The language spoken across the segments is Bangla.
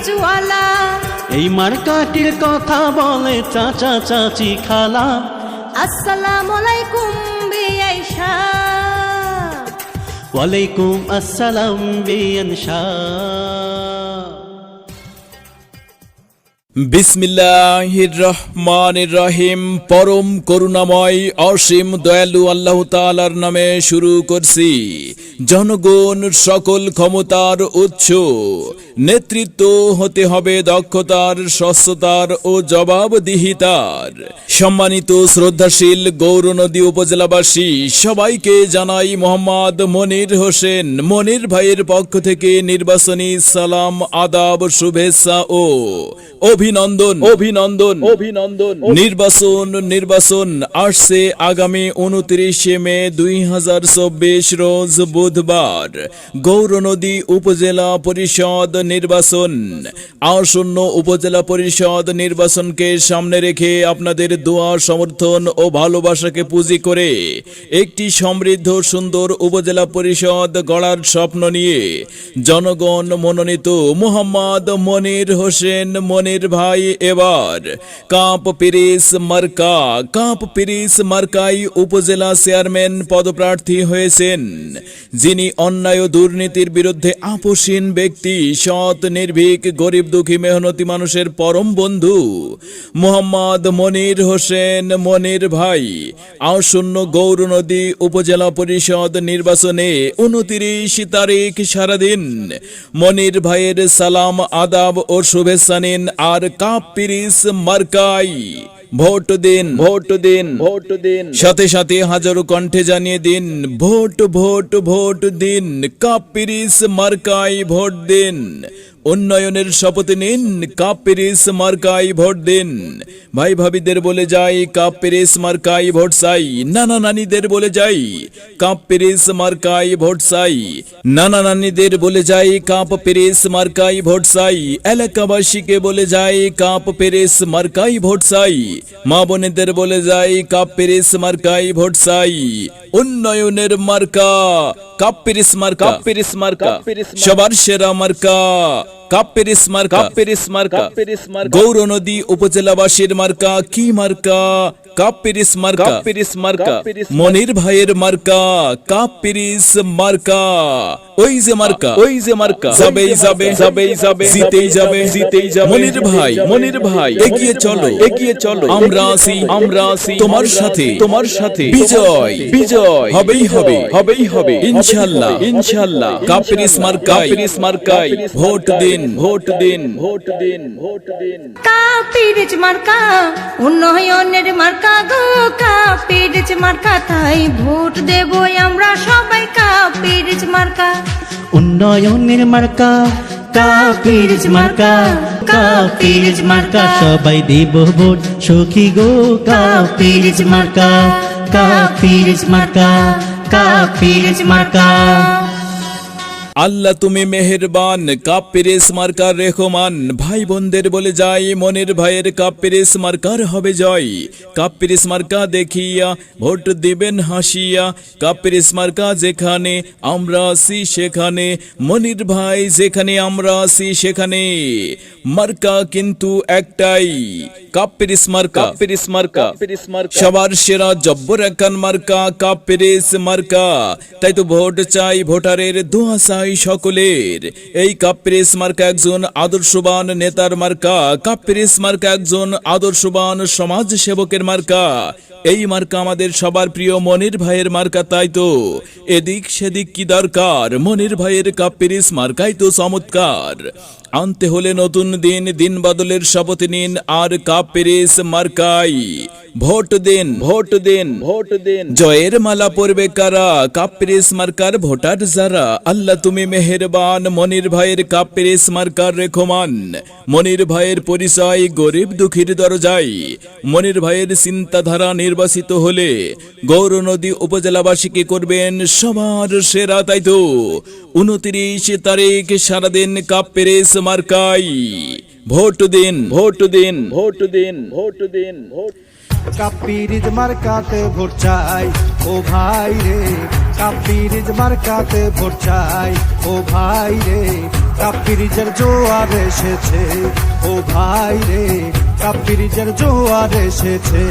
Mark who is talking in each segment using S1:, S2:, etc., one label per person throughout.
S1: পিরিচওয়ালা
S2: এই মার্কাটির কথা বলে চাচা চাচি খালা।
S1: আসসালাম আলাইকুম বিয়াইশা
S2: ওয়ালাইকুম আসসালাম বিয়ান
S3: বিসমিল্লাহির রহমানির রহিম। পরম করুণাময়, অসীম দয়ালু আল্লাহ তাআলার নামে শুরু করছি। জনগণ সকল ক্ষমতার উৎস। নেতৃত্ব হতে হবে দক্ষতার, স্বচ্ছতার ও জবাবদিহিতার। সম্মানিত, শ্রদ্ধাশীল গৌরনদী উপজেলাবাসী, সবাইকে জানাই মোহাম্মদ মনির হোসেন। মনির ভাইয়ের পক্ষ থেকে নির্বাচনী সালাম, আদাব, শুভেচ্ছা ও অভিনন্দন। অভিনন্দন। অভিনন্দন। নির্বাচন নির্বাচন আসছে আগামী উনত্রিশে মে দুই হাজার চব্বিশ রোজ বুধবার। গৌরনদী উপজেলা পরিষদ নির্বাচন। আসন্ন উপজেলা পরিষদ নির্বাচনকে সামনে রেখে আপনাদের দোয়া সমর্থন ও ভালোবাসাকে পুঁজি করে একটি সমৃদ্ধ সুন্দর উপজেলা পরিষদ গড়ার স্বপ্ন নিয়ে জনগণ মনোনীত মোহাম্মদ মনির হোসেন মনির ভাই, এবার কাপ পিরিস মার্কা, কাপ পিরিস মার্কাই উপজেলা চেয়ারম্যান পদপ্রার্থী হয়েছেন। যিনি অন্যায় দুর্নীতির বিরুদ্ধে আপোষহীন ব্যক্তি, সৎ, নির্ভীক, গরিব, দুঃখী, মেহনতি মানুষের পরম বন্ধু মোহাম্মদ মনির হোসেন মনির ভাই। আসন্ন গৌরনদী উপজেলা পরিষদ নির্বাচনে উনতিরিশ তারিখ সারাদিন মনির ভাইয়ের সালাম, আদাব ও শুভেচ্ছা নিন আর কাপ পিরিস মার্কাই। ভোট দিন ভোট দিন ভোট দিন। সাথে সাথে হাজারো কণ্ঠে জানিয়ে দিন, ভোট ভোট ভোট দিন কাপিরিস মার্কাই ভোট দিন। উন্নয়নের শপথ নিন কাপ পেরিস মার্কাই ভোট দিন। ভাই ভাবিদের বলে যাই কাপ পেরিস মার্কাই ভোট চাই। নানা নানিদের বলে যাই কাপ পেরিস মার্কাই ভোট চাই। নানা নানিদের বলে যাই কাপ পেরিস মার্কাই ভোট চাই। এলাকাবাসীকে বলে যাই কাপ পেরিস মার্কাই ভোট চাই। মা বোনেদের বলে যাই কাপ পেরিস মার্কাই ভোট চাই। উন্নয়নের মার্কা কাপ পেরিস মার্কা কাপ্পিরিস পেরিস মার্কা সবার সেরা মার্কা কাপ্পিরিস মার্কা কাপ্পিরিস মার্কা গৌর নদী উপজেলাবাসীর মার্কা কি মার্কা কাপ্পেরিস মার্কা। কাপ্পেরিস মার্কা। মনির ভাইয়ের মার্কা। কাপ্পেরিস মার্কা। ওই যে মার্কা। ওই যে মার্কা। যাবেই যাবে। যাবেই যাবে। জিতেই যাবে। জিতেই যাবে। মনির ভাই মনির ভাই। এগিয়ে চলো। এগিয়ে চলো। আমরা আছি আমরা আছি। তোমার সাথে। তোমার সাথে। বিজয়। বিজয়। হবেই হবে। হবেই হবে। ইনশাআল্লাহ। ইনশাআল্লাহ। কাপ্পেরিস মার্কা কাপ্পেরিস মার্কাই। ভোট দিন। ভোট দিন। ভোট দিন। ভোট দিন।
S1: কাপিরিচ মার্কা। উন্নয়নের মার্কা। গো কাপিরিচ মার্কা, তাই ভোট দেব আমরা সবাই কাপিরিচ মার্কা।
S2: উন্নয়নের মার্কা কাপিরিজ মার্কা কাপিরিজ মার্কা, সবাই দেব ভোট, সখী গো কাপিরিজ মার্কা কাপিরিজ মার্কা কাপিরিজ মার্কা।
S3: আল্লাহ তুমি মেহেরবান কাপ্পিরিস মার্কার রেহমান। ভাই বোনদের বলে যাই মনের ভাইয়ের কাপ্পিরিস মার্কার হবে জয়। কাপ্পিরিস মার্কা দেখিয়া ভোট দিবেন হাসিয়া। কাপ্পিরিস মার্কা যেখানে আমরা আছি সেখানে মনির ভাই যেখানে আমরা আছি সেখানে। মার্কা কিন্তু একটাই কাপ্পিরিস মার্কা কাপ্পিরিস মার্কা সবার সেরা জব্বর একান মার্কা কাপ্পিরিস মার্কা তাই তো ভোট চাই ভোটারের দোয়া চাই সকলের। এই কাপ্রেস মার্কা একজন আদর্শবান নেতার মার্কা। কাপ্রেস মার্কা একজন আদর্শবান সমাজ সেবকের মার্কা। এই মার্কা আমাদের সবার প্রিয় মনির ভাইয়ের মার্কা, তাই তো? এদিক সেদিক কি দরকার? মনির ভাইয়ের কাপ্রেস মার্কাই তো চমৎকার। আনতে হলে নতুন দিন দিন বদলের শপথ নিন। আর কাপ পেরিস মার্কাই, ভোট দিন ভোট দিন ভোট দিন। জয়ের মালা পরবে কারা? কাপ পেরিস মার্কার ভোটার যারা? আল্লাহ তুমি মেহেরবান, মনির ভাইয়ের কাপ পেরিস মার্কার রেখমান। মনির ভাইয়ের পরিচয় গরিব দুঃখীর দরজাই মনির ভাইয়ের চিন্তাধারা নির্বাচিত হলে গৌর নদী উপজেলাবাসীকে করবেন সবার সেরা তাই তো উনত্রিশ তারিখ সারাদিন কাপ পেরিস মার্কাই। ভোট দিন ভোট দিন ভোট দিন ভোট দিন, ভোট।
S4: কাপিরিজ মার্কাতে ভোট চাই, ও ভাই রে। কাপিরিজ মার্কাতে ভোট চাই, ও ভাই রে। কাপিরিজের জোয়ার এসেছে, ও ভাই রে। কাপিরিজের জোয়ার এসেছে।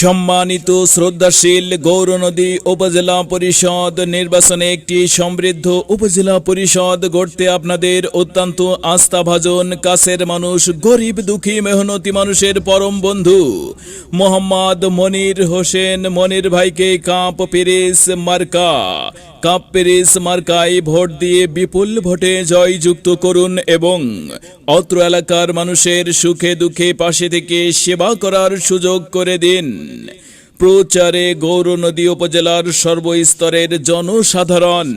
S3: সম্মানিত, শ্রদ্ধাশীল গৌরনদী উপজেলা পরিষদ নির্বাচনে একটি সমৃদ্ধ উপজেলা পরিষদ গড়তে আপনাদের অত্যন্ত আস্থাভাজন কাছের মানুষ, গরিব, দুঃখী, মেহনতি মানুষের পরম বন্ধু মোহাম্মদ মনির হোসেন। মনির ভাইকে কাপ পেরেস মার্কা। কাপ পেরেস মার্কায় ভোট দিয়ে বিপুল ভোটে জয়যুক্ত করুন এবং অত্র এলাকার মানুষের সুখে দুঃখে পাশে থেকে সেবা করার সুযোগ করে দিন। প্রচারে গৌরনদী উপজেলার সর্বস্তরের জনসাধারণ।